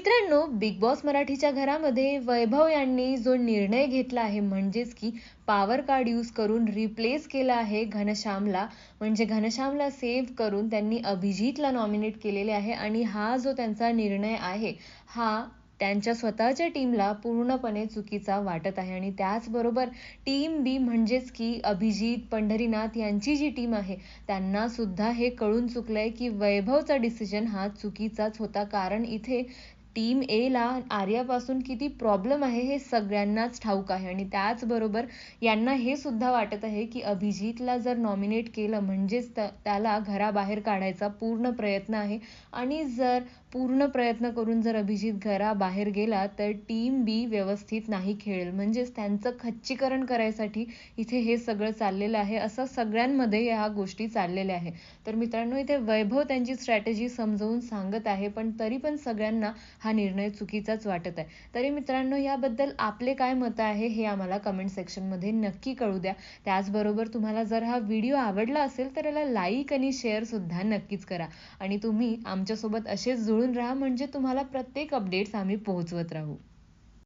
मित्रांनो big boss मराठीच्या घरामध्ये वैभव यांनी जो निर्णय घेतला आहे म्हणजेच की पॉवर कार्ड यूज करून रिप्लेस केला आहे घनश्यामला म्हणजे घनश्यामला सेव्ह करून त्यांनी अभिजितला नॉमिनेट केलेले आहे आणि हा जो त्यांचा निर्णय आहे हा त्यांच्या स्वतःच्या टीमला पूर्णपणे चुकीचा वाटत आहे. आणि त्याचबरोबर टीम बी म्हणजेच की अभिजित पंढरीनाथ यांची जी टीम आहे त्यांना सुद्धा हे कळून चुकलंय की वैभवचा डिसिजन हा चुकीचाच होता. कारण इथे टीम एला आर्यापासून किती प्रॉब्लेम आहे हे सगळ्यांनाच ठाऊक आहे. आणि त्याचबरोबर यांना हे सुद्धा वाटत आहे की अभिजितला जर नॉमिनेट केलं म्हणजेच त्याला घराबाहेर काढायचा पूर्ण प्रयत्न आहे. आणि जर पूर्ण प्रयत्न करून जर अभिजित घराबाहेर गेला तर टीम बी व्यवस्थित नाही खेळेल. म्हणजेच त्यांचं खच्चीकरण करायसाठी इथे हे सगळं चाललेलं आहे असं सगळ्यांमध्ये ह्या गोष्टी चाललेल्या आहे. तर मित्रांनो इथे वैभव त्यांची स्ट्रॅटेजी समजवून सांगत आहे पण तरी पण सगळ्यांना हा हा निर्णय चुकीचाच वाटत आहे. तरी मित्रांनो याबद्दल आपले काय मत आहे हे आम्हाला कमेंट सेक्शनमध्ये नक्की कळू द्या. त्याचबरोबर तुम्हाला जर हा व्हिडिओ आवडला असेल तर याला लाईक आणि शेअरसुद्धा नक्कीच करा. आणि तुम्ही आमच्यासोबत असेच जुळून राहा म्हणजे तुम्हाला प्रत्येक अपडेट्स आम्ही पोहोचवत राहू.